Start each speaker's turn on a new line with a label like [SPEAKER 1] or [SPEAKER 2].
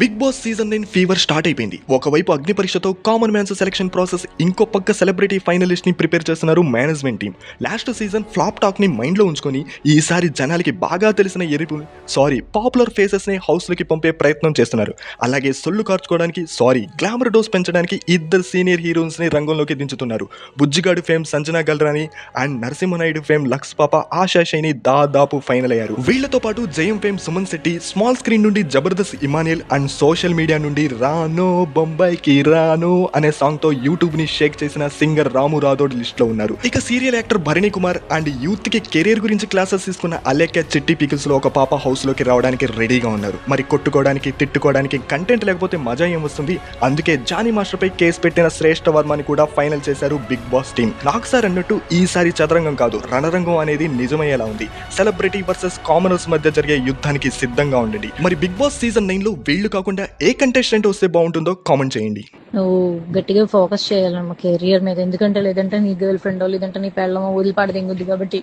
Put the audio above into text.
[SPEAKER 1] Bigg Boss season nine fever start అయిపోయింది. ఒకవైపు అగ్ని పరీక్షతో కామన్ మ్యాన్స్ సెలక్షన్ ప్రాసెస్ ఇంకో పక్క సెలబ్రిటీ ఫైనలిస్ట్ని ప్రిపేర్ చేస్తున్నారు management team. Last season flop టాక్ని మైండ్లో ఉంచుకొని ఈసారి జనాలకి బాగా తెలిసిన ఎరుపు సారీ పాపులర్ ఫేసెస్ని హౌస్లోకి పంపే ప్రయత్నం చేస్తున్నారు. అలాగే సొల్లు కార్చుకోవడానికి సారీ గ్లామర్ డోస్ పెంచడానికి ఇద్దరు సీనియర్ హీరోయిన్స్ని రంగంలోకి దించుతున్నారు. Bujjigadu fame Sanjana Galrani and Narasimhanaidu fame Lux పాప ఆశా శైని దాదాపు ఫైనల్ అయ్యారు. వీళ్ళతో పాటు Jayam fame Suman Shetty small screen నుండి Jabardasth Emmanuel and social media నుండి రానో బొంబాయికి రానో అనే సాంగ్తో యూట్యూబ్ని షేక్ చేసిన సింగర్ రాము రాథోడ్ లిస్ట్లో ఉన్నారు. ఇక serial actor Bharani Kumar and యూత్కి కెరీర్ గురించి క్లాసెస్ తీసుకున్న అలేఖ్య చిట్టి పికిల్స్లో ఒక పాప హౌస్లోకి రావడానికి రెడీగా ఉన్నారు. మరి కొట్టుకోవడానికి తిట్టుకోవడానికి కంటెంట్ లేకపోతే మజా ఏం వస్తుంది? అందుకే జానీ మాస్టర్ పై కేసు పెట్టిన శ్రేష్ఠ వర్మని కూడా ఫైనల్ చేశారు బిగ్ బాస్ టీం. నాకు సార్ అన్నట్టు ఈసారి చదరంగం కాదు రణరంగం అనేది నిజమయ్యేలా ఉంది. సెలబ్రిటీ వర్సెస్ కామనర్స్ మధ్య జరిగే యుద్ధానికి సిద్ధంగా ఉండండి. మరి బిగ్ బాస్ సీజన్ నైన్లో వీళ్ళు కాకుండా ఏ కంటెస్టెంట్ వస్తే బాగుంటుందో కామెంట్ చేయండి.
[SPEAKER 2] నువ్వు గట్టిగా ఫోకస్ చేయాలమ్మ కెరియర్ మీద. ఎందుకంటే లేదంటే నీ గర్ల్ ఫ్రెండ్ లేదంటే నీ పెళ్ళమో వదిలిపాడదింగుద్ది కాబట్టి.